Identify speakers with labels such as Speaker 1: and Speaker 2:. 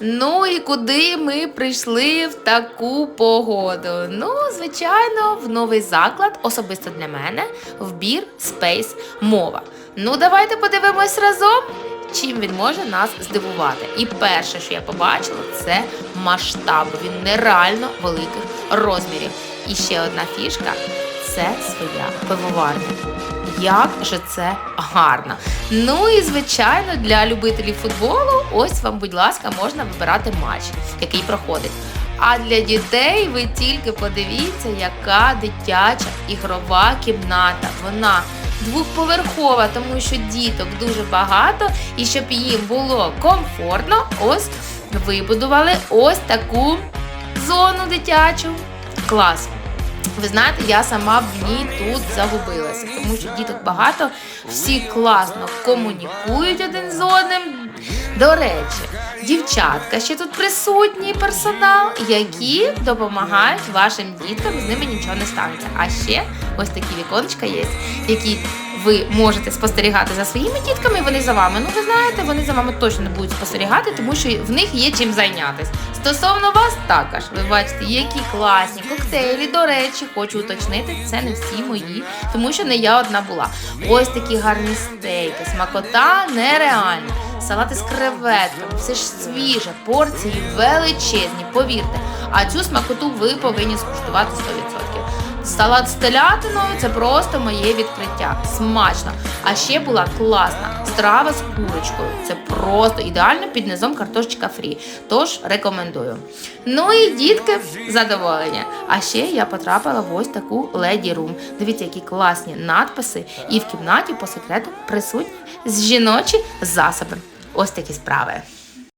Speaker 1: Ну і куди ми прийшли в таку погоду? Ну, звичайно, в новий заклад, особисто для мене, в бір Space Мова. Ну, давайте подивимось разом, чим він може нас здивувати. І перше, що я побачила, це масштаб. Він нереально великих розмірів. І ще одна фішка це своя пивоварня. Як же це гарно! Ну і звичайно, для любителів футболу, ось вам, будь ласка, можна вибирати матч, який проходить. А для дітей ви тільки подивіться, яка дитяча ігрова кімната. Вона двохповерхова, тому що діток дуже багато, і щоб їм було комфортно, ось вибудували ось таку зону дитячу. Клас! Ви знаєте, я сама в ній тут загубилася, тому що діток багато, всі класно комунікують один з одним. До речі, дівчатка ще тут присутній персонал, які допомагають вашим діткам, з ними нічого не станеться. А ще ось такі віконечка є, які ви можете спостерігати за своїми дітками, вони за вами. Ну, ви знаєте, вони за вами точно не будуть спостерігати, тому що в них є чим зайнятися. Стосовно вас також, ви бачите, які класні коктейлі. До речі, хочу уточнити, це не всі мої, тому що не я одна була. Ось такі гарні стейки, смакота нереальна. Салати з креветками, все ж свіже, порції величезні, повірте. А цю смакоту ви повинні скуштувати 100%. Салат з телятиною це просто моє відкриття. Смачно. А ще була класна страва з курочкою. Це просто ідеально під низом картошечка фрі. Тож рекомендую. Ну і дітки задоволення. А ще я потрапила в ось таку леді рум. Дивіться, які класні надписи, і в кімнаті по секрету присутні жіночі засоби. Ось такі справи.